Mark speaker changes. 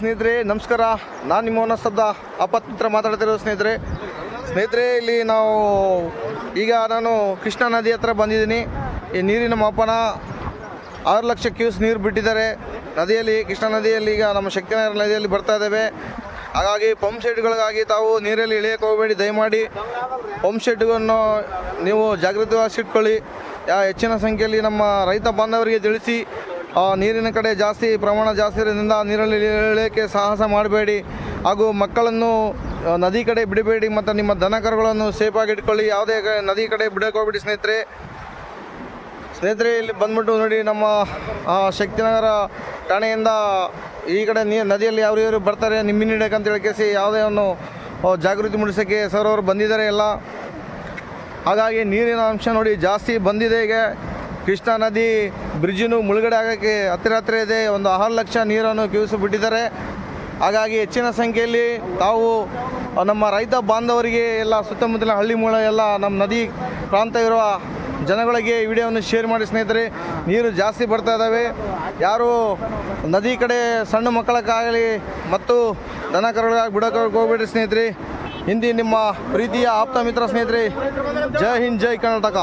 Speaker 1: ಸ್ನೇಹಿತರೆ, ನಮಸ್ಕಾರ. ನಾನು ನಿಮ್ಮ ಮನಸ್ಸದ್ದ ಆಪತ್ ಮಿತ್ರ ಮಾತಾಡ್ತಿರೋ ಸ್ನೇಹಿತರೆ. ಸ್ನೇಹಿತರೆ, ಇಲ್ಲಿ ನಾವು ಈಗ ನಾನು ಕೃಷ್ಣಾ ನದಿ ಹತ್ರ ಬಂದಿದ್ದೀನಿ. ಈ ನೀರಿನ ಮಾಪನ ಆರು ಲಕ್ಷ ಕ್ಯೂಸ್ ನೀರು ಬಿಟ್ಟಿದ್ದಾರೆ. ನದಿಯಲ್ಲಿ, ಕೃಷ್ಣಾ ನದಿಯಲ್ಲಿ ಈಗ ನಮ್ಮ ಶಕ್ತಿನಗರ ನದಿಯಲ್ಲಿ ಬರ್ತಾ ಇದ್ದೇವೆ ಹಾಗಾಗಿ ಪಂಪ್ ಸೆಟ್ಗಳಿಗಾಗಿ ತಾವು ನೀರಲ್ಲಿ ಇಳಿಯಕ್ಕೆ ಹೋಗಬೇಡಿ. ದಯಮಾಡಿ ಪಂಪ್ ಸೆಟ್ಗಳನ್ನು ನೀವು ಜಾಗೃತವಾಗಿಸಿಟ್ಕೊಳ್ಳಿ. ಯಾ ಹೆಚ್ಚಿನ ಸಂಖ್ಯೆಯಲ್ಲಿ ನಮ್ಮ ರೈತ ಬಾಂಧವರಿಗೆ ತಿಳಿಸಿ. ನೀರಿನ ಕಡೆ ಜಾಸ್ತಿ ಪ್ರಮಾಣ ಜಾಸ್ತಿ ಇರೋದ್ರಿಂದ ನೀರಲ್ಲಿ ಇಳಿಯೋಕ್ಕೆ ಸಾಹಸ ಮಾಡಬೇಡಿ. ಹಾಗೂ ಮಕ್ಕಳನ್ನು ನದಿ ಕಡೆ ಬಿಡಬೇಡಿ ಮತ್ತು ನಿಮ್ಮ ದನ ಕರುಗಳನ್ನು ಸೇಫಾಗಿ ಇಟ್ಕೊಳ್ಳಿ. ಯಾವುದೇ ನದಿ ಕಡೆ ಬಿಡೋಕೆ ಹೋಗ್ಬಿಡಿ ಸ್ನೇಹಿತರೆ. ಸ್ನೇಹಿತರೆ ಇಲ್ಲಿ ಬಂದ್ಬಿಟ್ಟು ನೋಡಿ ನಮ್ಮ ಆ, ಶಕ್ತಿನಗರ ಠಾಣೆಯಿಂದ ಈ ಕಡೆ ನೀ ನದಿಯಲ್ಲಿ ಯಾರು ಯಾರು ಬರ್ತಾರೆ. ನಿಮ್ಮಿನಿಡಕ್ಕೆ ನೀಡಕ್ಕೆ ಅಂತ ಕೇಸಿ ಯಾವುದೇ ಒಂದು ಜಾಗೃತಿ ಮೂಡಿಸೋಕ್ಕೆ ಸರ್ ಅವರು ಬಂದಿದ್ದಾರೆ ಎಲ್ಲ. ಹಾಗಾಗಿ ನೀರಿನ ಅಂಶ ನೋಡಿ ಜಾಸ್ತಿ ಬಂದಿದೆ ಈಗ. ಕೃಷ್ಣಾ ನದಿ ಬ್ರಿಡ್ಜಿನು ಮುಳುಗಡೆ ಆಗೋಕ್ಕೆ ಹತ್ತಿರ ಹತ್ತಿರ ಇದೆ. ಒಂದು ಆರು ಲಕ್ಷ ನೀರನ್ನು ಕ್ಯೂಸು ಬಿಟ್ಟಿದ್ದಾರೆ ಹಾಗಾಗಿ ಹೆಚ್ಚಿನ ಸಂಖ್ಯೆಯಲ್ಲಿ ತಾವು ನಮ್ಮ ರೈತ ಬಾಂಧವರಿಗೆ ಎಲ್ಲ ಸುತ್ತಮುತ್ತಲಿನ ಹಳ್ಳಿ ಮೂಲ ಎಲ್ಲ ನಮ್ಮ ನದಿ ಪ್ರಾಂತ ಇರುವ ಜನಗಳಿಗೆ ಈ ವಿಡಿಯೋವನ್ನು ಶೇರ್ ಮಾಡಿ ಸ್ನೇಹಿತರೆ, ನೀರು ಜಾಸ್ತಿ ಬರ್ತಾ ಇದ್ದಾವೆ ಯಾರು ನದಿ ಕಡೆ ಸಣ್ಣ ಮಕ್ಕಳಕ್ಕಾಗಲಿ ಮತ್ತು ದನ ಕರುಗಳಾಗಿ ಬಿಡೋಕೆ ಹೋಗ್ಬೇಡಿ ಸ್ನೇಹಿತರೆ. ಹಿಂದಿ ನಿಮ್ಮ ಪ್ರೀತಿಯ ಆಪ್ತ ಮಿತ್ರ ಸ್ನೇಹಿತರೆ. ಜೈ ಹಿಂದ್, ಜೈ ಕರ್ನಾಟಕ.